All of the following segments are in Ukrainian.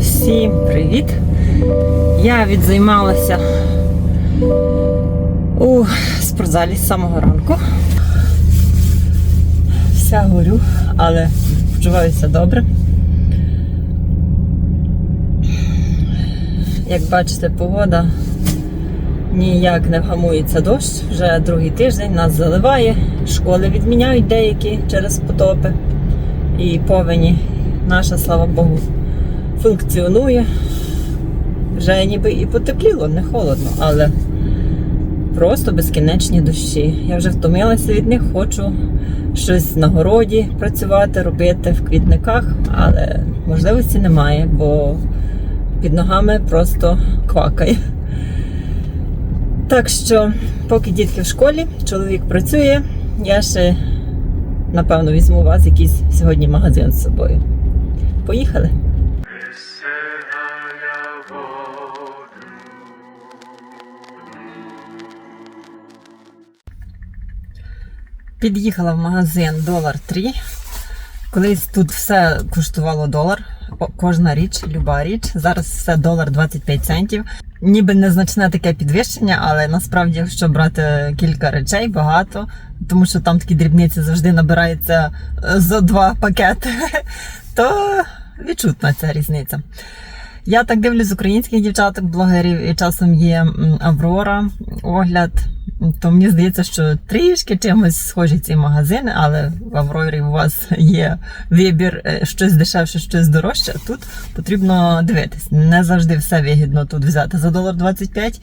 Всім привіт! Я відзаймалася у спортзалі з самого ранку. Вся горю, але почуваюся добре. Як бачите, погода ніяк не вгамується дощ. Вже другий тиждень нас заливає, школи відміняють деякі через потопи і повені. Наша, слава Богу, функціонує. Вже ніби і потепліло, не холодно, але просто безкінечні дощі. Я вже втомилася від них, хочу щось на городі працювати, робити в квітниках, але можливості немає, бо під ногами просто квакає. Так що, поки дітки в школі, чоловік працює, я ще, напевно, візьму у вас якийсь сьогодні магазин з собою. Поїхали! Під'їхала в магазин долар 3. Колись тут все коштувало долар. Кожна річ, люба річ. Зараз все долар 25 центів. Ніби незначне таке підвищення, але насправді, якщо брати кілька речей, багато, тому що там такі дрібниці завжди набираються е, за два пакети, то відчутна ця різниця. Я так дивлюсь українських дівчаток, блогерів, і часом є Аврора огляд. То мені здається, що трішки чимось схожі ці магазини, але в Аврорі у вас є вибір е, щось дешевше, щось дорожче. Тут потрібно дивитись. Не завжди все вигідно тут взяти за долар 25.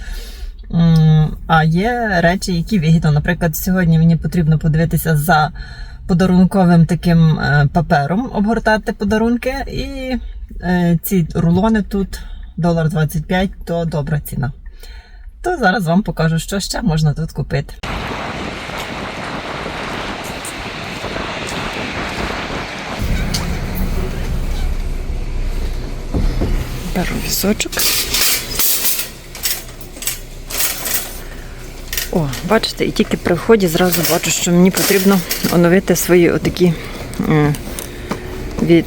М, А є речі, які вигідно. Наприклад, сьогодні мені потрібно подивитися за подарунковим таким е, папером, обгортати подарунки. І е, ці рулони тут долар 25 то добра ціна. То зараз вам покажу, що ще можна тут купити. Беру візочок. О, бачите, і тільки при вході зразу бачу, що мені потрібно оновити свої отакі від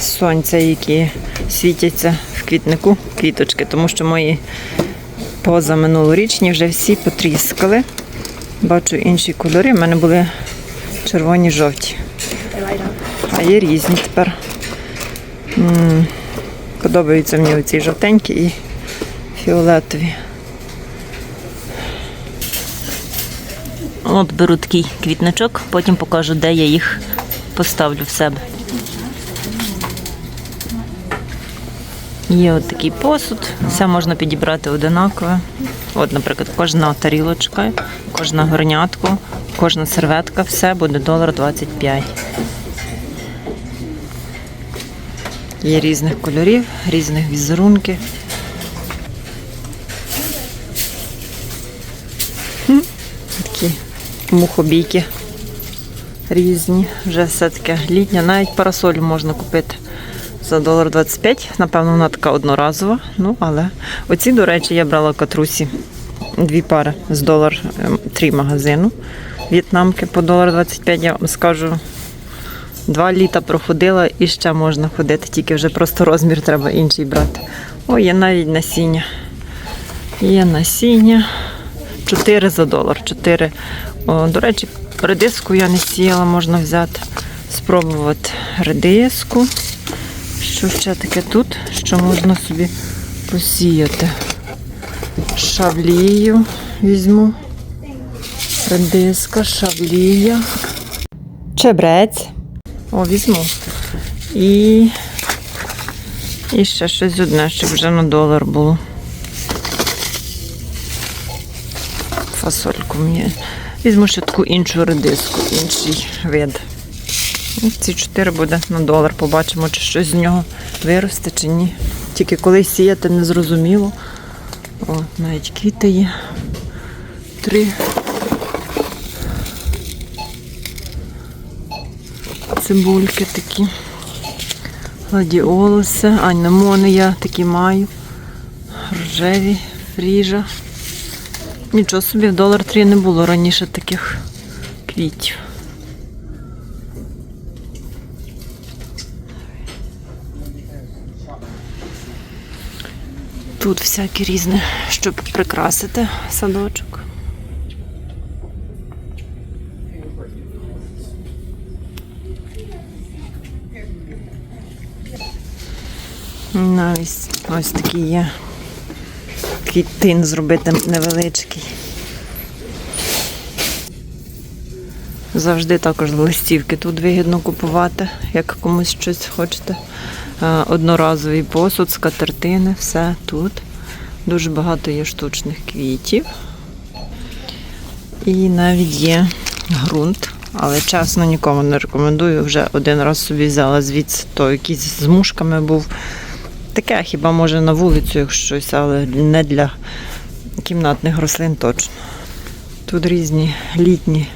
сонця, які світяться в квітнику квіточки, тому що мої позаминулорічні вже всі потріскали. Бачу інші кольори. У мене були червоні жовті. А є різні тепер. Подобаються мені оці жовтенькі і фіолетові. От беру такий квітничок, потім покажу, де я їх поставлю в себе. Є от такий посуд, все можна підібрати одинаково. От, наприклад, кожна тарілочка, кожна горнятко, кожна серветка, все буде долар 25. Є різних кольорів, різних візерунків. Такі мухобійки різні. Вже все таке літня, навіть парасоль можна купити за долар 25. Напевно, вона така одноразова. Ну, але оці, до речі, я брала катрусі дві пари з долар ем, три магазину. В'єтнамки по долар 25, я вам скажу. Два літа проходила і ще можна ходити, тільки вже просто розмір треба інший брати. О, є навіть насіння. Є насіння. 4 за долар. 4. О, до речі, редиску я не сіяла, можна взяти, спробувати редиску. Що ще таке тут? Що можна собі посіяти? Шавлію візьму. Редиска, шавлія. Чебрець. О, візьму. І, і ще щось одне, щоб вже на долар було. Фасольку мені. Візьму ще таку іншу редиску, інший вид. Ну, Ці чотири буде на долар. Побачимо, чи щось з нього виросте, чи ні. Тільки коли сіяти не зрозуміло. О, навіть квіти є. Три. Цибульки такі. Гладіолуси, анемони я такі маю. Рожеві, фріжа. Нічого собі, в долар три не було раніше таких квітів. Тут всяке різне, щоб прикрасити садочок. Навіть ось такий є. Такий тин зробити невеличкий. Завжди також листівки тут вигідно купувати, як комусь щось хочете. Е, Одноразовий посуд, скатертини, все тут. Дуже багато є штучних квітів. І навіть є ґрунт. Але чесно нікому не рекомендую. Вже один раз собі взяла звідси, то якийсь з мушками був. Таке хіба може на вулицю як щось, але не для кімнатних рослин точно. Тут різні літні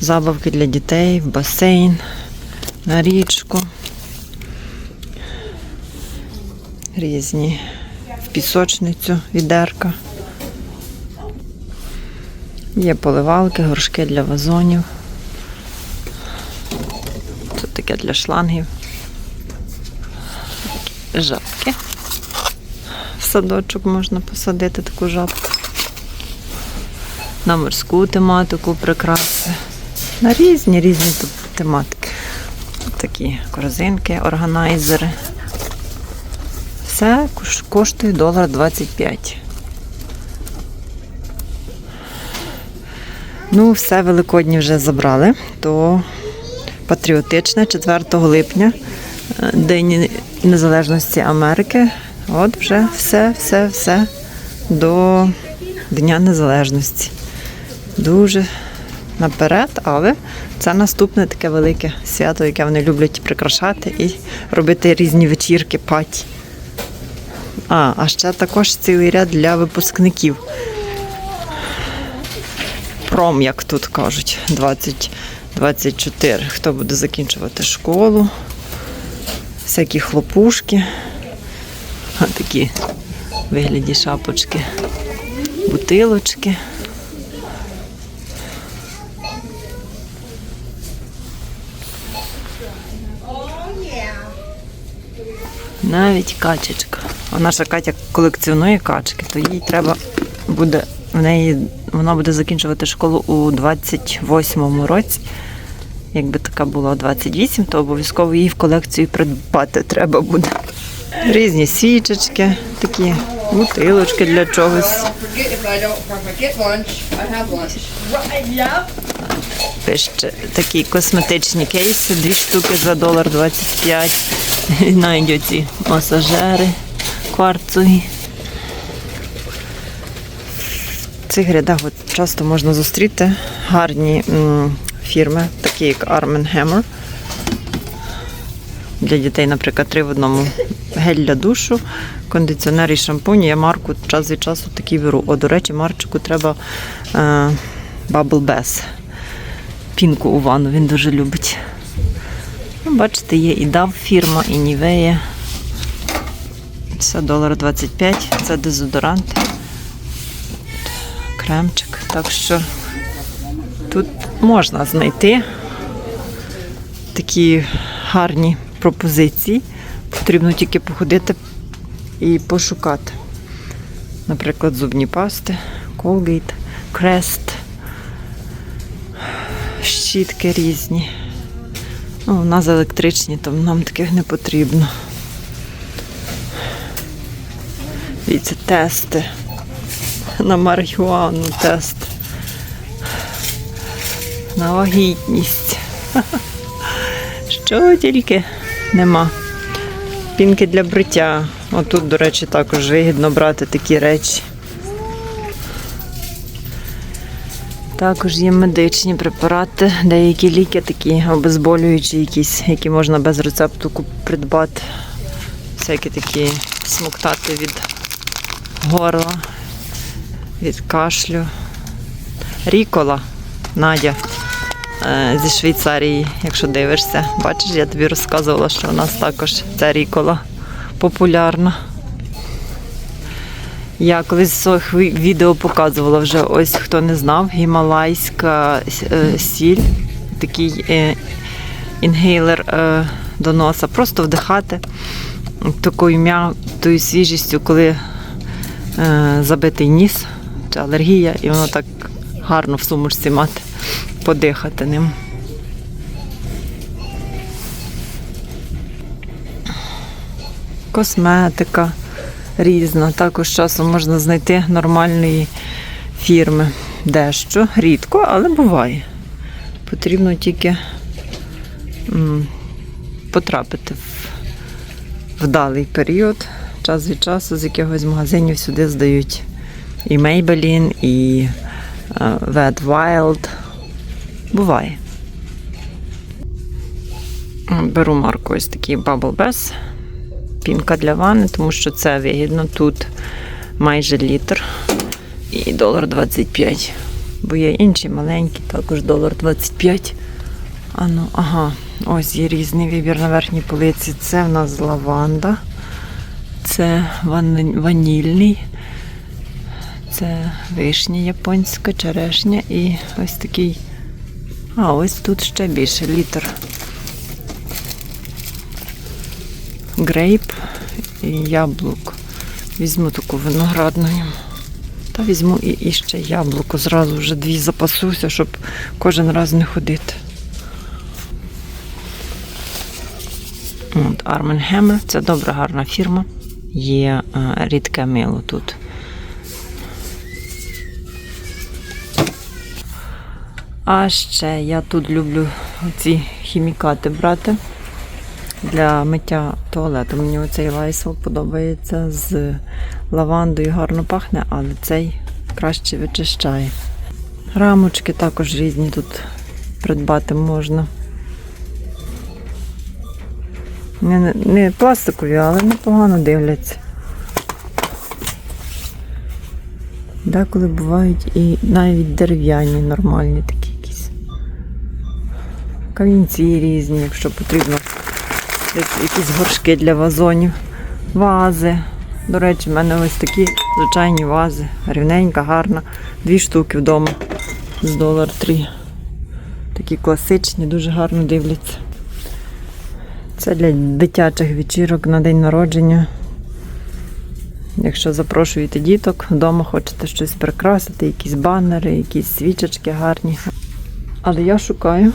забавки для дітей, в басейн, на річку. Різні в пісочницю, відерка. Є поливалки, горшки для вазонів. Тут таке для шлангів. Жабки. В садочок можна посадити таку жабку. На морську тематику прикраси. На різні різні тематики. Такі корзинки, органайзери. Кош- коштує долар 25. Ну, все Великодні вже забрали, то патріотичне 4 липня, е, День Незалежності Америки. От вже все, все, все до Дня Незалежності. Дуже наперед, але це наступне таке велике свято, яке вони люблять прикрашати і робити різні вечірки, паті. А, а ще також цілий ряд для випускників. Пром, як тут кажуть, 2024. Хто буде закінчувати школу, всякі хлопушки, а такі вигляді шапочки, бутилочки. Навіть качечка. А наша Катя колекціонує качки, то їй треба буде в неї вона буде закінчувати школу у 28-му році. Якби така була 28, то обов'язково її в колекцію придбати треба буде. Різні свічечки, такі бутилочки для чогось. Пише такі косметичні кейси, дві штуки за долар 25. І навіть оці масажери кварцові. В цих рядах от часто можна зустріти гарні м, фірми, такі як Arm Hammer. Для дітей, наприклад, три в одному гель для душу, кондиціонер і шампунь. Я марку час від часу такі беру. О, до речі, Марчику треба е, Bubble Bath. Пінку у ванну він дуже любить. Ну, бачите, є і DAV фірма, і Nivea. Все, долар 25. Це дезодорант. Кремчик. Так що тут можна знайти такі гарні пропозиції. Потрібно тільки походити і пошукати. Наприклад, зубні пасти, Colgate, Crest, щітки різні. Ну, у нас електричні, то нам таких не потрібно. Дивіться, тести. На марихуану тест. На вагітність. Що тільки нема. Пінки для бриття. Отут, до речі, також вигідно брати такі речі. Також є медичні препарати, деякі ліки такі обезболюючі, якісь, які можна без рецепту придбати. Всякі такі смоктати від горла, від кашлю. Рікола, Надя е, зі Швейцарії, якщо дивишся. Бачиш, я тобі розказувала, що у нас також ця рікола популярна. Я колись в своїх відео показувала вже ось хто не знав, гімалайська е, сіль, такий е, інгейлер е, до носа, просто вдихати такою м'якою свіжістю, коли забитий ніс чи алергія, і воно так гарно в сумочці мати, подихати ним. Косметика різна. Також часом можна знайти нормальної фірми. Дещо рідко, але буває. Потрібно тільки потрапити в вдалий період, час від часу з якогось магазинів сюди здають і Maybelline, і е, Wet Wild. Буває. Беру марку ось такий Bubble Bath. Пінка для ванни, тому що це вигідно. Тут майже літр і долар 25. Бо є інші маленькі, також долар 25. А ну, ага, ось є різний вибір на верхній полиці. Це в нас лаванда, це ванільний, це вишня японська, черешня і ось такий. А, ось тут ще більше літр. Грейп і яблук. Візьму таку виноградну. Та візьму і, і ще яблуко. Зразу вже дві запасуся, щоб кожен раз не ходити. От, Arm Hammer. Це добра, гарна фірма. Є е, рідке мило тут. А ще я тут люблю ці хімікати брати для миття туалету. Мені оцей лайсол подобається з лавандою, гарно пахне, але цей краще вичищає. Рамочки також різні тут придбати можна. Не, не пластикові, але непогано дивляться. Деколи бувають і навіть дерев'яні, нормальні такі якісь. Камінці різні, якщо потрібно. Як- Якісь горшки для вазонів, вази. До речі, в мене ось такі звичайні вази. Рівненька, гарна. Дві штуки вдома з долар три. Такі класичні, дуже гарно дивляться. Це для дитячих вечірок на день народження. Якщо запрошуєте діток, вдома хочете щось прикрасити, якісь банери, якісь свічечки гарні. Але я шукаю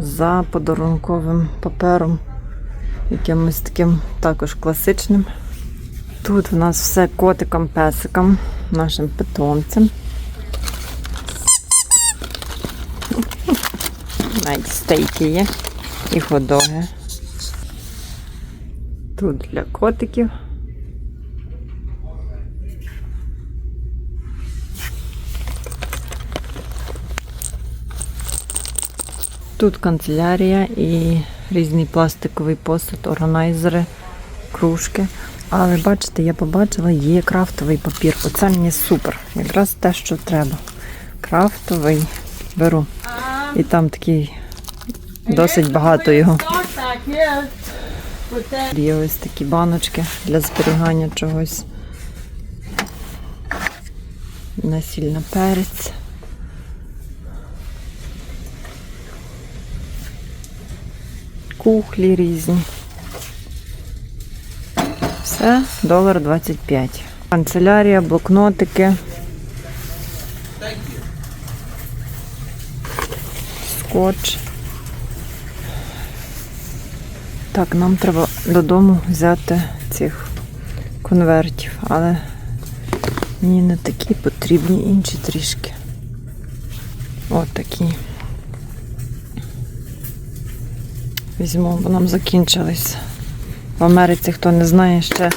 за подарунковим папером, якимось таким також класичним. Тут в нас все котикам-песикам, нашим питомцям. Навіть стейки є і ходоги. Тут для котиків. Тут канцелярія і різний пластиковий посуд, органайзери, кружки. Але бачите, я побачила, є крафтовий папір. Оце мені супер. Якраз те, що треба. Крафтовий беру. І там такий досить багато його. Є ось такі баночки для зберігання чогось. Насільна перець. Кухлі різні. Все, долар 25. Канцелярія, блокнотики. Скотч. Так, нам треба додому взяти цих конвертів, але мені не такі потрібні інші трішки. От такі. Візьму, бо нам закінчились. В Америці, хто не знає, ще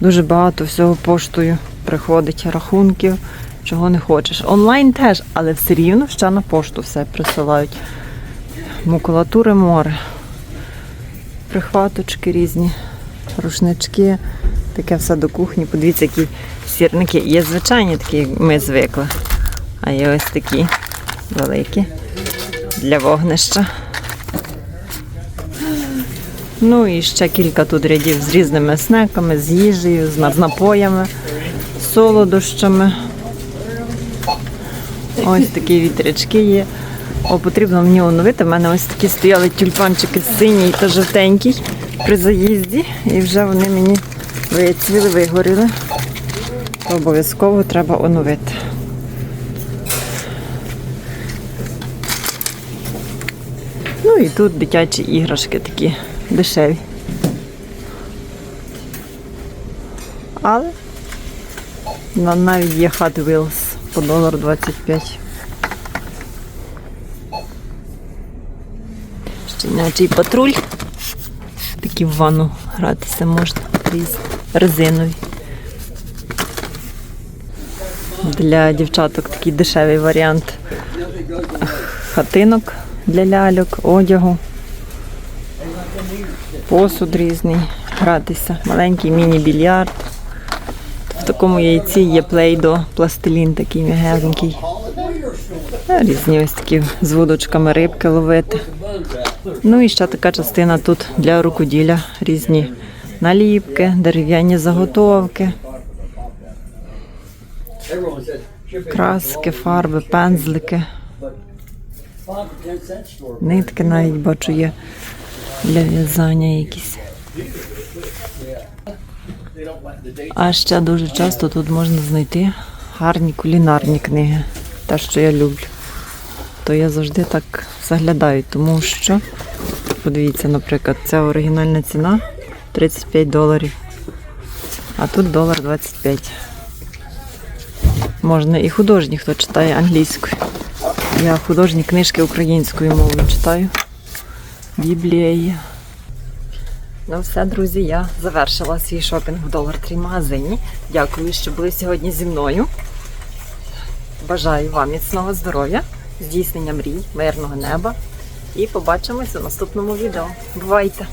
дуже багато всього поштою приходить рахунків, чого не хочеш. Онлайн теж, але все рівно ще на пошту все присилають. Макулатури море прихваточки різні, рушнички, таке все до кухні. Подивіться, які сірники. Є звичайні такі, ми звикли. А є ось такі великі для вогнища. Ну і ще кілька тут рядів з різними снеками, з їжею, з напоями, солодощами. Ось такі вітрячки є. О, потрібно мені оновити. У мене ось такі стояли тюльпанчики синій та жовтенький при заїзді. І вже вони мені Вицвіли, вигоріли. Обов'язково треба оновити. Ну і тут дитячі іграшки такі дешеві. Але навіть є Hot Wheels по долар 25. Щенячий патруль. Такі в ванну гратися можна. Різ- Резинові. Для дівчаток такий дешевий варіант хатинок для ляльок, одягу, посуд різний, гратися, маленький міні-більярд. В такому яйці є плейдо, пластилін такий м'ягенький. Різні ось такі з вудочками рибки ловити. Ну і ще така частина тут для рукоділля. Різні наліпки, дерев'яні заготовки, краски, фарби, пензлики, нитки навіть бачу є для в'язання якісь. А ще дуже часто тут можна знайти гарні кулінарні книги. Те, що я люблю. То я завжди так заглядаю, тому що, подивіться, наприклад, ця оригінальна ціна 35 доларів. А тут долар 25. Можна і художні, хто читає англійською. Я художні книжки українською мовою читаю. Біблія є. Ну все, друзі, я завершила свій шопінг в Dollar Tree магазині. Дякую, що були сьогодні зі мною. Бажаю вам міцного здоров'я, здійснення мрій, мирного неба. І побачимось у наступному відео. Бувайте!